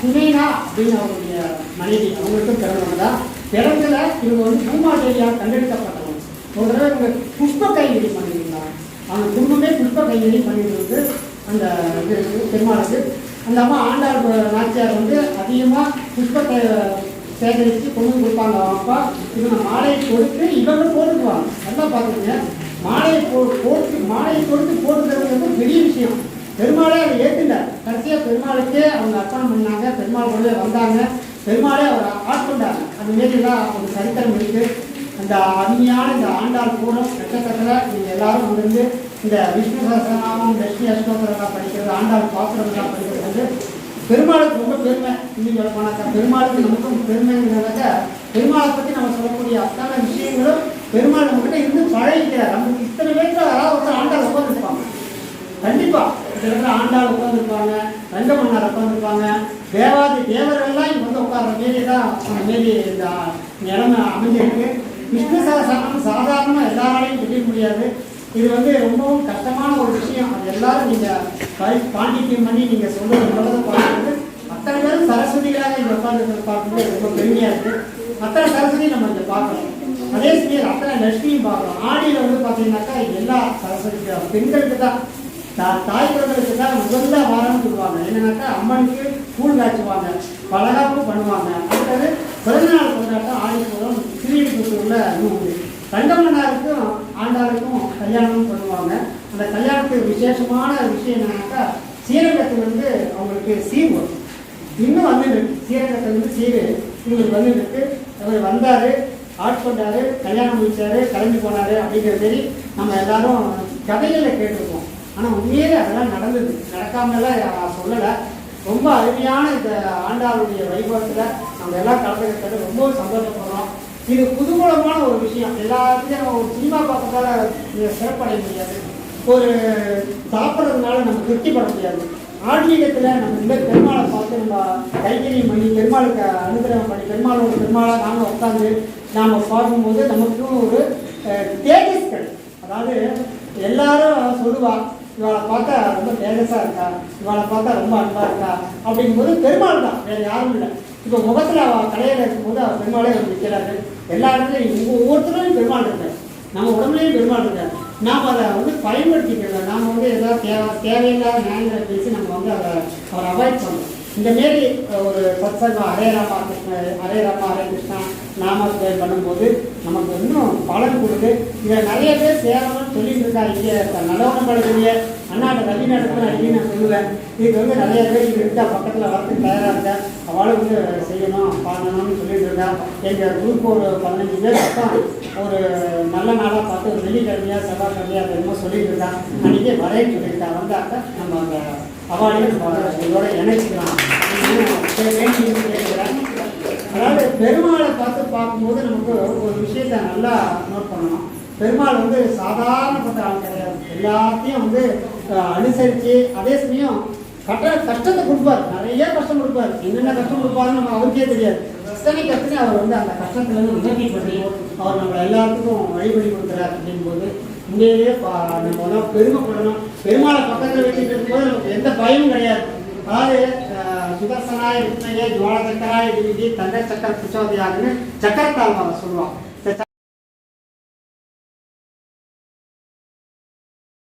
அவ அப்படின்னு அவருடைய மனைவி அவங்களுக்கும் பிறந்தவங்க தான் பிறந்தல இவங்க வந்து பூமாதேவியால் கண்டெடுக்கப்பட்டவங்க. ஒரு தடவை இவங்க புஷ்ப கைவிடி பண்ணியிருந்தாங்க. அவங்க குடும்பமே புஷ்ப கைவிடி பண்ணிட்டு அந்த இது பெருமாளுக்கு. அந்த அம்மா ஆண்டாள் நாச்சியார் வந்து அதிகமாக புஷ்பத்தை சேகரித்து கொண்டு கொடுப்பாங்க. அவங்க அப்பா இவங்க மாலையை கொடுத்து இவங்க போட்டுக்குவாங்க. நல்லா பார்த்துக்கங்க. மாலையை போ போட்டு மாலையை கொடுத்து போட்டுக்கிறது வந்து பெரிய விஷயம். பெருமாளே அதை ஏற்றுல கடைசியாக பெருமாளுக்கே அவங்க அர்ப்பணம் பண்ணாங்க பெருமாள் உள்ளே வந்தாங்க. பெருமாளே அவர் ஆட்கொண்டாங்க அந்த மாரிலாம் ஒரு சரித்திரம் இருக்குது அந்த அருமையான இந்த ஆண்டாள் கூடம் நட்சத்திரத்தில் நீங்கள் எல்லாரும் வந்திருந்து இந்த விஷ்ணு சகசநாமம் லட்சுமி அஷ்டோத்தரெல்லாம் படிக்கிறது ஆண்டாள் பாத்திரம்லாம் படிக்கிறது வந்து பெருமாளுக்கு ரொம்ப பெருமை. இன்னும் சொல்ல போனாக்கா பெருமாளுக்கு நமக்கும் பெருமைங்கிறத பெருமாளை பற்றி நம்ம சொல்லக்கூடிய அத்தனை விஷயங்களும் பெருமாள் நம்மகிட்ட இருந்து பழகிக்கிறார். நமக்கு இத்தனை பேருக்கு யாராவது ஒருத்தர் ஆண்டாள் உட்காந்துருப்பாங்க கண்டிப்பாக சில பேர் ஆண்டாள் உட்காந்துருப்பாங்க ரங்கமன்னார் உட்காந்துருப்பாங்க தேவாதி தேவர்கள்லாம் இங்கே வந்து உட்கார்ற மாரி தான் அந்த மாரி இந்த நிலைமை அமைஞ்சிருக்கு. விஷ்ணு சகசாரம் சாதாரணமாக எல்லாராலையும் தெரிய முடியாது. இது வந்து ரொம்பவும் கஷ்டமான ஒரு விஷயம். அது எல்லாரும் நீங்கள் பாண்டித்தியம் பாண்டித்யம் பண்ணி நீங்கள் சொல்றது நல்லதை பார்க்குறது அத்தனை பேரும் சரஸ்வதிகளாக இங்கே உட்காந்துருக்கிறது பார்க்கும்போது ரொம்ப பெருமையாக இருக்குது அத்தனை சரஸ்வதி நம்ம இங்கே பார்க்கணும். அதே சமயம் அத்தனை லட்சுமியும் பார்க்கணும். ஆடியில் வந்து பார்த்தீங்கன்னாக்கா எல்லா சரஸ்வதி பெண்களுக்கு தான். தா- தாய் குழந்தைகளுக்கு தான் உகந்த வாரம்னு சொல்லுவாங்க என்னன்னாக்கா அம்மனுக்கு கூழ் காய்ச்சுவாங்க பலகாப்பு பண்ணுவாங்க. அடுத்தது பிறந்தநாள் கொண்டாட்டம் ஆடி பூரம் திருவிழிபுத்தூர்ல இன்னும் உண்டு தங்கமன்னாருக்கும் ஆண்டாருக்கும் கல்யாணம் பண்ணுவாங்க. அந்த கல்யாணத்துக்கு விசேஷமான விஷயம் என்னன்னாக்கா சீரகத்தில் வந்து அவங்களுக்கு சீர் வரும். இன்னும் வந்துருக்கு சீரகத்தில் வந்து சீர் இவங்களுக்கு வந்துருக்கு அவர் வந்தார் ஆட்கொண்டார் கல்யாணம் முடிச்சாரு கிளம்பி போனாரு அப்படிங்கிற மாரி நம்ம எல்லாரும் கதைகளில் கேட்டிருக்கோம். ஆனால் உண்மையிலே அதெல்லாம் நடந்தது. நடக்காமலாம் நான் சொல்லலை. ரொம்ப அருமையான இந்த ஆண்டாளுடைய வைபவத்தில் நம்ம எல்லாம் கலந்துக்கிட்டது. ரொம்ப சந்தோஷப்படுறோம். இது புதுமூலமான ஒரு விஷயம். எல்லாத்தையும் நம்ம ஒரு சினிமா பார்க்கறதால இதை சிறப்படைய முடியாது. ஒரு சாப்பிட்றதுனால நம்ம திருப்தி பட முடியாது. ஆன்மீகத்தில் நம்ம இந்த பெருமாளை பார்த்து நம்ம கைகரியம் பண்ணி பெருமாளுக்கு அனுகிரகம் பண்ணி பெருமாளோட பெருமாளாக நாங்கள் உட்காந்து நாம் பார்க்கும்போது நமக்கும் ஒரு தேஜஸ்கள் அதாவது எல்லாரும் சொல்லுவாள் இவளை பார்த்தா ரொம்ப தேஜஸாக இருக்கா? இவளை பார்த்தா ரொம்ப அன்பாக இருக்கா? அப்படிங்கும்போது பெருமாள் தான். வேறு யாரும் இல்லை. இப்போ முகத்தில் அவள் கடையில் இருக்கும்போது அவள் பெருமாளே வந்து நிற்கிறாரு எல்லா இடத்துலையும் ஒவ்வொருத்தரும் பெருமாள் இருக்கார். நம்ம உடம்புலையும் பெருமாள் இருக்கார். நாம் அதை வந்து பயன்படுத்திக்கல நாம் வந்து ஏதாவது தேவை தேவையில்லாத நியாயங்களை பேசி நம்ம வந்து அதை அவரை அவாய்ட் பண்ணணும் இந்த மாரி ஒரு சத்சங்கம் ஹரே ராமா கிருஷ்ண ஹரே ராமா ஹரே கிருஷ்ணா நாமத்தை பண்ணும்போது நமக்கு இன்னும் பலன் கொடுத்து இதை நிறைய பேர் சேரணும்னு சொல்லிட்டு இருக்காரு இங்கே நல்லவனம் படக்கூடிய அண்ணாட்ட ரவி நடத்தின நான் சொல்லுவேன். இதுக்கு வந்து நிறைய பேர் இங்கே இருக்கா பக்கத்தில் வரத்துக்கு தயாராக இருக்கேன் அவளும் வந்து செய்யணும் பண்ணணும்னு சொல்லிட்டு இருக்கா. எங்கள் குரூப் ஒரு பதினஞ்சு பேர் மொத்தம் ஒரு நல்ல நாளாக பார்த்து ஒரு வெள்ளிக்கிழமையா செவ்வாய்க்கிழமையா என்னமோ சொல்லிட்டு இருக்கா. அன்றைக்கே வரேன்னு சொல்லியிருக்கா வந்தாக்க நம்ம அந்த அவார்டையும் இதோட இணைச்சிக்கலாம் அதாவது பெருமாளை பார்த்து பார்க்கும்போது நமக்கு ஒரு விஷயத்தை நல்லா நோட் பண்ணணும். பெருமாள் வந்து சாதாரணப்பட்ட ஆள் கிடையாது. எல்லாத்தையும் வந்து அனுசரித்து அதே சமயம் கட்ட கஷ்டத்தை கொடுப்பார். நிறைய கஷ்டம் கொடுப்பார். என்னென்ன கஷ்டம் கொடுப்பாருன்னு நம்ம அவருக்கே தெரியாது. இத்தனை கஷ்டத்தையும் அவர் வந்து அந்த கஷ்டத்துலேருந்து உதவி பண்ணி அவர் நம்ம எல்லாத்துக்கும் வழிபடி கொடுக்குறார் அப்படிங்கும்போது உண்மையிலேயே நம்ம பெருமைப்படணும். பெருமாளை பக்கத்தில் வச்சுட்டு இருக்கும்போது நமக்கு எந்த பயமும் கிடையாது. அதாவது அஹ், சுதர்சனாய விஷ்ணைய ஜுவால சக்கராய விதி தங்க சக்கர குச்சோதியாகன்னு சக்கரத்தால் சொல்லுவான்